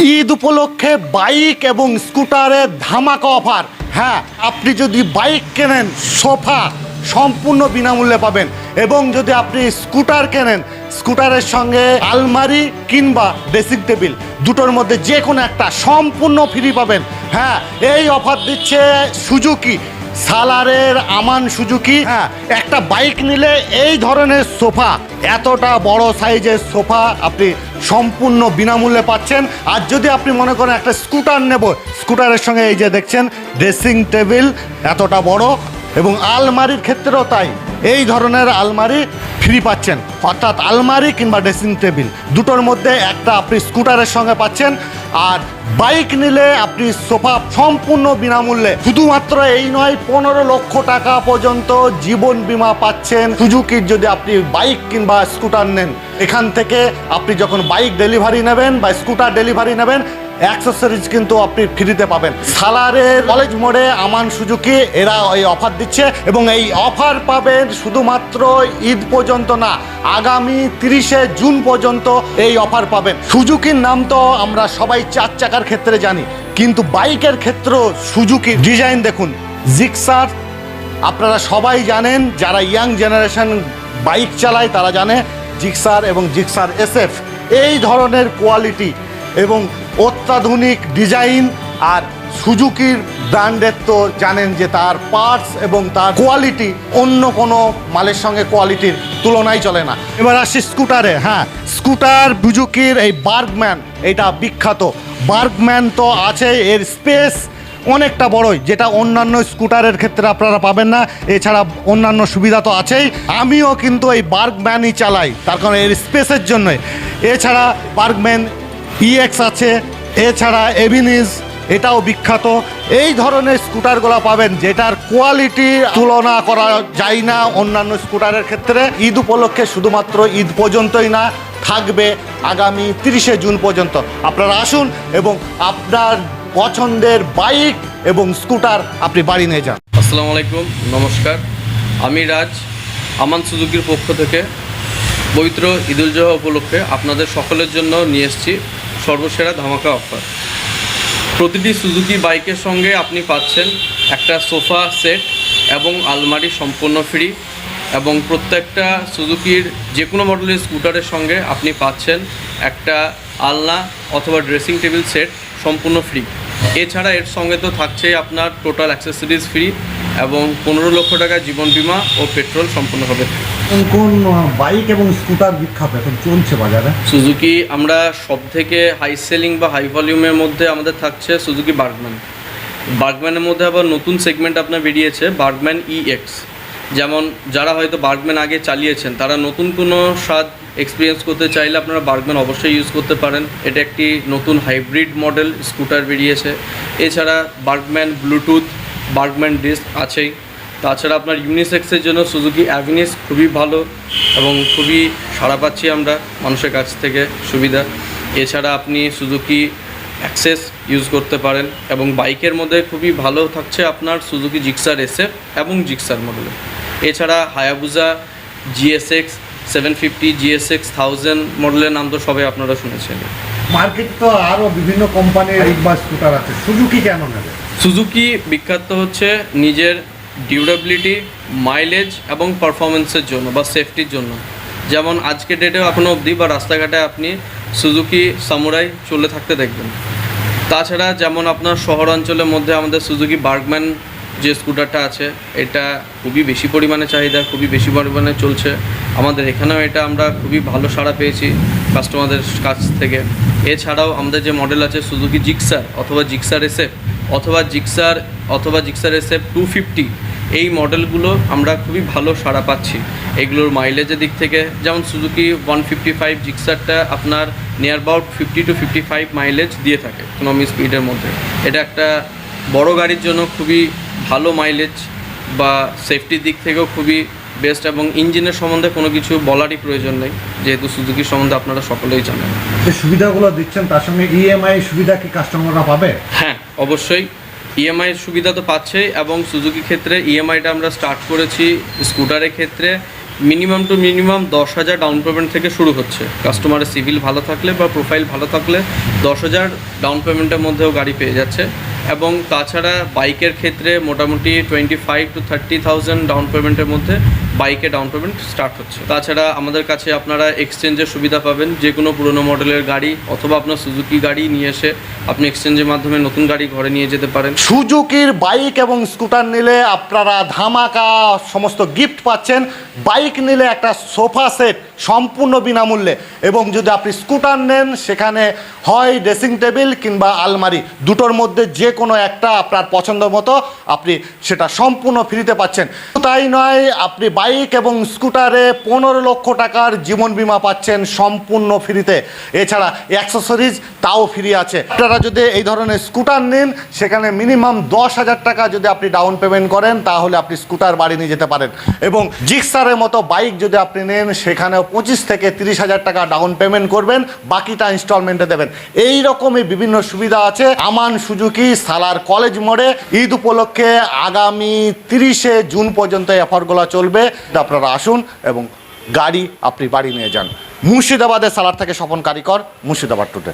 ঈদ উপলক্ষে বাইক এবং স্কুটারের ধামাকা অফার। হ্যাঁ আপনি যদি বাইক কেনেন, সোফা সম্পূর্ণ বিনামূল্যে পাবেন এবং যদি আপনি স্কুটার কেনেন, স্কুটারের সঙ্গে আলমারি কিংবা ড্রেসিং টেবিল, দুটোর মধ্যে যে কোনো একটা সম্পূর্ণ ফ্রি পাবেন। হ্যাঁ এই অফার দিচ্ছে সুজুকি, সালারের আমান সুজুকি। হ্যাঁ একটা বাইক নিলে এই ধরনের সোফা, এতটা বড় সাইজের সোফা আপনি সম্পূর্ণ বিনামূল্যে পাচ্ছেন। আর যদি আপনি মনে করেন একটা স্কুটার নেব, স্কুটারের সঙ্গে এই যে দেখছেন ড্রেসিং টেবিল এতটা বড় এবং আলমারির ক্ষেত্রেও তাই। এই ধরনের আলমারি ফ্রি পাচ্ছেন। অর্থাৎ আলমারি কিংবা ড্রেসিং টেবিল দুটোর মধ্যে একটা আপনি স্কুটারের সঙ্গে পাচ্ছেন। আর বাইক নিলে আপনি সোফা সম্পূর্ণ বিনামূল্যে। শুধুমাত্র এই নয়, পনেরো লক্ষ টাকা পর্যন্ত জীবন বিমা পাচ্ছেন। সুজুকির যদি আপনি বাইক কিংবা স্কুটার নেন, এখান থেকে আপনি যখন বাইক ডেলিভারি নেবেন বা স্কুটার ডেলিভারি নেবেন অ্যাক্সেসরিজ কিন্তু আপনি ফ্রিতে পাবেন। সালারের কলেজ মোড়ে আমান সুজুকি, এরা এই অফার দিচ্ছে এবং এই অফার পাবেন শুধুমাত্র ঈদ পর্যন্ত না, আগামী তিরিশে জুন পর্যন্ত এই অফার পাবেন। সুজুকির নাম তো আমরা সবাই চার চাকার ক্ষেত্রে জানি, কিন্তু বাইকের ক্ষেত্রেও সুজুকির ডিজাইন দেখুন জিক্সার আপনারা সবাই জানেন, যারা ইয়াং জেনারেশন বাইক চালায় তারা জানে জিক্সার এবং জিক্সার এসএফ এই ধরনের কোয়ালিটি এবং অত্যাধুনিক ডিজাইন আর সুজুকির ব্র্যান্ডের তো জানেন যে তার পার্টস এবং তার কোয়ালিটি অন্য কোনো মালের সঙ্গে কোয়ালিটির তুলনায় চলে না। এবার আসি স্কুটারে হ্যাঁ স্কুটার বুজুকির এই বার্গম্যান, এটা বিখ্যাত। বার্গম্যান তো আছে, এর স্পেস অনেকটা বড়ই, যেটা অন্যান্য স্কুটারের ক্ষেত্রে আপনারা পাবেন না, এছাড়া অন্যান্য সুবিধা তো আছেই। আমিও কিন্তু এই বার্গম্যানই চালাই, তার কারণ এর স্পেসের জন্যই। এছাড়া বার্গম্যান ইএক্স আছে, এছাড়া এভিনিস এটাও বিখ্যাত। এই ধরনের স্কুটারগুলো পাবেন যেটার কোয়ালিটি তুলনা করা যায় না অন্যান্য স্কুটারের ক্ষেত্রে। ঈদ উপলক্ষে শুধুমাত্র ঈদ পর্যন্তই না, থাকবে আগামী তিরিশে জুন পর্যন্ত। আপনারা আসুন এবং আপনার পছন্দের বাইক এবং স্কুটার আপনি বাড়ি নিয়ে যান। আসসালামু আলাইকুম, নমস্কার। আমি রাজ, আমান সুজুকির পক্ষ থেকে পবিত্র ঈদুল জোহা উপলক্ষে আপনাদের সকলের জন্য নিয়ে এসেছি সর্বসেরা ধামাকা অফার প্রতিটি সুজুকি বাইকের সঙ্গে আপনি পাচ্ছেন একটা সোফা সেট এবং আলমারি সম্পূর্ণ ফ্রি এবং প্রত্যেকটা সুজুকির যে কোনো মডেলের স্কুটারের সঙ্গে আপনি পাচ্ছেন একটা আলনা অথবা ড্রেসিং টেবিল সেট সম্পূর্ণ ফ্রি এছাড়া এর সঙ্গে তো থাকছেই আপনার টোটাল অ্যাক্সেসরিজ ফ্রি এবং পনেরো লক্ষ টাকা জীবন বীমা ও পেট্রোল সম্পূর্ণভাবে ফ্রি কোন কোন বাইক এবং স্কুটার বিখ্যাত? এখন চলছে বাজারে। সুজুকি আমরা সব থেকে হাই সেলিং বা হাই ভলিউমের মধ্যে আমাদের থাকছে সুজুকি বার্গম্যান। বার্গম্যানের মধ্যে আবার নতুন সেগমেন্ট আপনার বেরিয়েছে বার্গম্যান ই এক্স যেমন যারা হয়তো বার্গম্যান আগে চালিয়েছেন তারা নতুন কোনো স্বাদ এক্সপিরিয়েন্স করতে চাইলে আপনারা বার্গম্যান অবশ্যই ইউজ করতে পারেন। এটা একটি নতুন হাইব্রিড মডেল স্কুটার বেরিয়েছে। এছাড়া বার্গম্যান ব্লুটুথ বার্গম্যান ডিস্ক আছেই। তাছাড়া আপনার ইউনিসেক্সের জন্য সুজুকি অ্যাভিনিস খুবই ভালো এবং খুবই সাড়া পাচ্ছি আমরা মানুষের কাছ থেকে সুবিধা। এছাড়া আপনি সুজুকি অ্যাক্সেস ইউজ করতে পারেন এবং বাইকের মধ্যে খুবই ভালো থাকছে আপনার সুজুকি জিক্সার এসএফ এবং জিক্সার মডেলে। এছাড়া Hayabusa GSX seven fifty, GSX thousand মডেলের নাম তো সবাই আপনারা শুনেছেন। মার্কেট তো আরও বিভিন্ন কোম্পানির স্কুটার আছে। সুজুকি কেন নেবে সুজুকি বিখ্যাত হচ্ছে নিজের ডিউরেবিলিটি মাইলেজ এবং পারফরমেন্সের জন্য বা সেফটির জন্য। যেমন আজকে ডেটে এখনও অবধি বা রাস্তাঘাটে আপনি সুজুকি সামুরাই চলে থাকতে দেখবেন। তাছাড়া যেমন আপনার শহরাঞ্চলের মধ্যে আমাদের সুজুকি বার্গম্যান যে স্কুটারটা আছে, এটা খুবই বেশি পরিমাণে চাহিদা, খুবই বেশি পরিমাণে চলছে। আমাদের এখানেও এটা আমরা খুবই ভালো সাড়া পেয়েছি কাস্টমারদের কাছ থেকে। এছাড়াও আমাদের যে মডেল আছে সুজুকি জিক্সার অথবা জিক্সার এসএফ অথবা জিক্সার অথবা জিক্সার এসএফ টু ফিফটি এই মডেলগুলো আমরা খুবই ভালো সাড়া পাচ্ছি। এগুলোর মাইলেজের দিক থেকে যেমন সুজুকি ওয়ান ফিফটি ফাইভ জিক্সারটা আপনার near about fifty two fifty five mileage দিয়ে থাকে ইকোনমি স্পিডের মধ্যে। এটা একটা বড় গাড়ির জন্য খুবই ভালো মাইলেজ বা সেফটির দিক থেকেও খুবই বেস্ট এবং ইঞ্জিনের সম্বন্ধে কোনো কিছু বলারই প্রয়োজন নেই যেহেতু সুজুকির সম্বন্ধে আপনারা সকলেই জানেন। যে সুবিধাগুলো দিচ্ছেন তার সঙ্গে ইএমআই সুবিধা কি কাস্টমাররা পাবে? হ্যাঁ অবশ্যই। ইএমআই সুবিধা তো পাচ্ছেই এবং সুজুকি ক্ষেত্রে ইএমআইটা আমরা স্টার্ট করেছি স্কুটারের ক্ষেত্রে। মিনিমাম টু মিনিমাম দশ হাজার ডাউন পেমেন্ট থেকে শুরু হচ্ছে। কাস্টমারের সিভিল ভালো থাকলে বা প্রোফাইল ভালো থাকলে দশ হাজার ডাউন পেমেন্টের মধ্যেও গাড়ি পেয়ে যাচ্ছে। এবং তাছাড়া বাইকের ক্ষেত্রে মোটামুটি twenty five to thirty thousand down পেমেন্টের মধ্যে বাইকে ডাউন পেমেন্ট স্টার্ট হচ্ছে। তাছাড়া আমাদের কাছে আপনারা এক্সচেঞ্জের সুবিধা পাবেন, যে কোনো পুরোনো মডেলের গাড়ি অথবা আপনার সুজুকি গাড়ি নিয়ে এসে আপনি এক্সচেঞ্জের মাধ্যমে নতুন গাড়ি ঘরে নিয়ে যেতে পারেন। সুজুকির বাইক এবং স্কুটার নিলে আপনারা ধামাকা সমস্ত গিফট পাচ্ছেন। বাইক নিলে একটা সোফা সেট সম্পূর্ণ বিনামূল্যে। এবং যদি আপনি স্কুটার নেন, সেখানে হয় ড্রেসিং টেবিল কিংবা আলমারি। দুটোর মধ্যে যে কোনো একটা আপনার পছন্দ মতো আপনি সেটা সম্পূর্ণ ফ্রিতে পাচ্ছেন। তাই নয়, আপনি বাইক এবং স্কুটারে পনেরো লক্ষ টাকার জীবন বীমা পাচ্ছেন সম্পূর্ণ ফ্রিতে। এছাড়া অ্যাক্সেসরিজ তাও ফ্রি আছে। আপনারা যদি এই ধরনের স্কুটার নিন, সেখানে মিনিমাম দশ হাজার টাকা যদি আপনি ডাউন পেমেন্ট করেন, তাহলে আপনি স্কুটার বাড়ি নিয়ে যেতে পারেন। এবং জিক্সারের মতো বাইক যদি আপনি নেন, সেখানেও পঁচিশ থেকে তিরিশ হাজার টাকা ডাউন পেমেন্ট করবেন, বাকিটা ইনস্টলমেন্টে দেবেন। এই রকমই বিভিন্ন সুবিধা আছে। আমান সুজুকি সালার কলেজ মোড়ে ঈদ উপলক্ষে আগামী তিরিশে জুন পর্যন্ত অফারগুলো চলবে। আপনারা আসুন এবং গাড়ি আপনি বাড়ি নিয়ে যান। মুর্শিদাবাদের সালার থেকে স্বপন কারিকর, মুর্শিদাবাদ টুডে